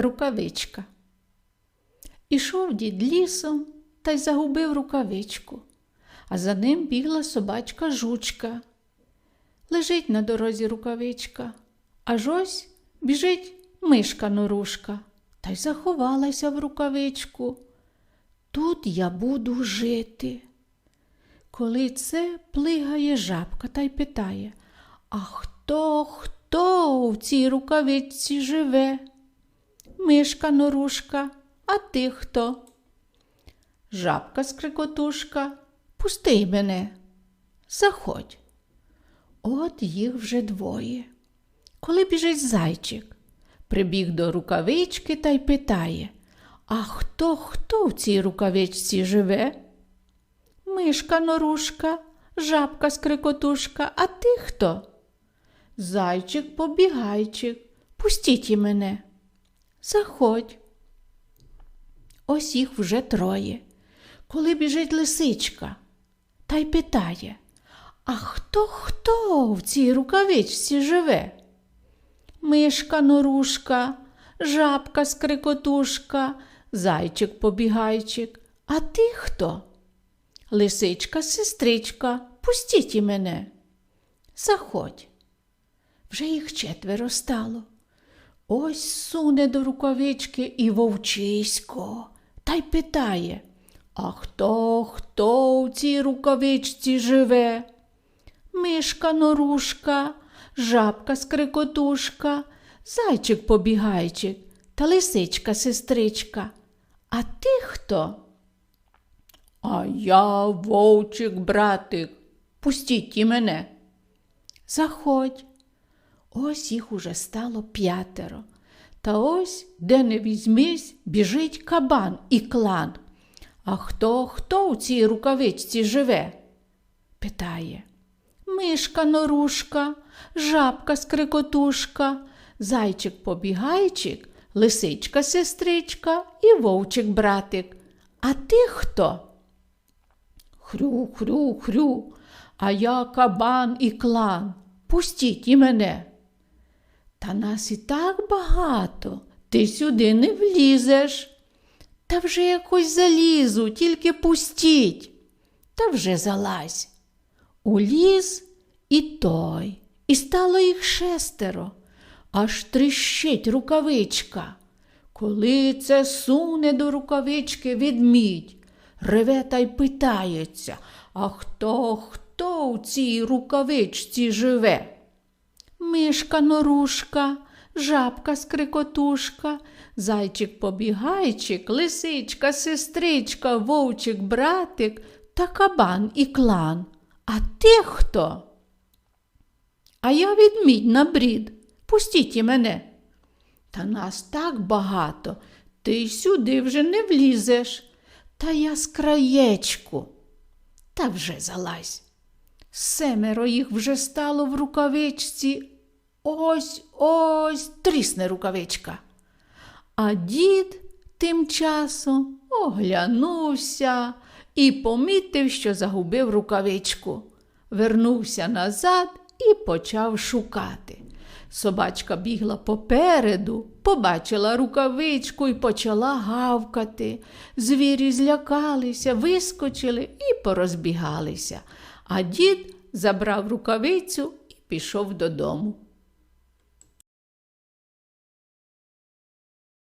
Рукавичка. Ішов дід лісом та й загубив рукавичку, а за ним бігла собачка жучка. Лежить на дорозі рукавичка, аж ось біжить мишка норушка та й заховалася в рукавичку. Тут я буду жити. Коли це плигає жабка та й питає, а хто, хто в цій рукавичці живе? Мишка норушка, а ти хто? Жабка скрикотушка, пусти мене, заходь. От їх вже двоє. Коли біжить зайчик, прибіг до рукавички та й питає, а хто, хто в цій рукавичці живе? Мишка норушка, жабка скрикотушка, а ти хто? Зайчик побігайчик, пустіть і мене. Заходь. Ось їх вже троє. Коли біжить лисичка та й питає, а хто хто в цій рукавичці живе? Мишка норушка, жабка скрикотушка, зайчик побігайчик, а ти хто? Лисичка, сестричка, пустіть і мене. Заходь. Вже їх четверо стало. Ось суне до рукавички і вовчисько та й питає, а хто, хто в цій рукавичці живе? Мишка норушка, жабка скрикотушка, зайчик побігайчик та лисичка сестричка. А ти хто? А я вовчик, братик, пустіть і мене. Заходь. Ось їх уже стало п'ятеро. Та ось, де не візьмись, біжить кабан і клан. А хто хто у цій рукавичці живе? питає. Мишка норушка, жабка скрикотушка, зайчик побігайчик, лисичка сестричка і вовчик братик. А ти хто? Хрю, хрю, хрю, а я кабан і клан. Пустіть і мене. Та нас і так багато, ти сюди не влізеш. Та вже якось залізу, тільки пустіть. Та вже залазь. Уліз і той, і стало їх шестеро, аж тріщить рукавичка. Коли це суне до рукавички відмідь, реве та й питається, а хто, хто в цій рукавичці живе? Мишка норушка, жабка скрикотушка, зайчик побігайчик, лисичка, сестричка, вовчик, братик та кабан і клан. А ти хто? А я відмідь на брід. Пустіть і мене. Та нас так багато, ти й сюди вже не влізеш. Та я з краєчку. Та вже залазь. Семеро їх вже стало в рукавичці. Ось ось трісне рукавичка. А дід тим часом оглянувся і помітив, що загубив рукавичку. Вернувся назад і почав шукати. Собачка бігла попереду, побачила рукавичку і почала гавкати. Звірі злякалися, вискочили і порозбігалися. А дід забрав рукавицю і пішов додому.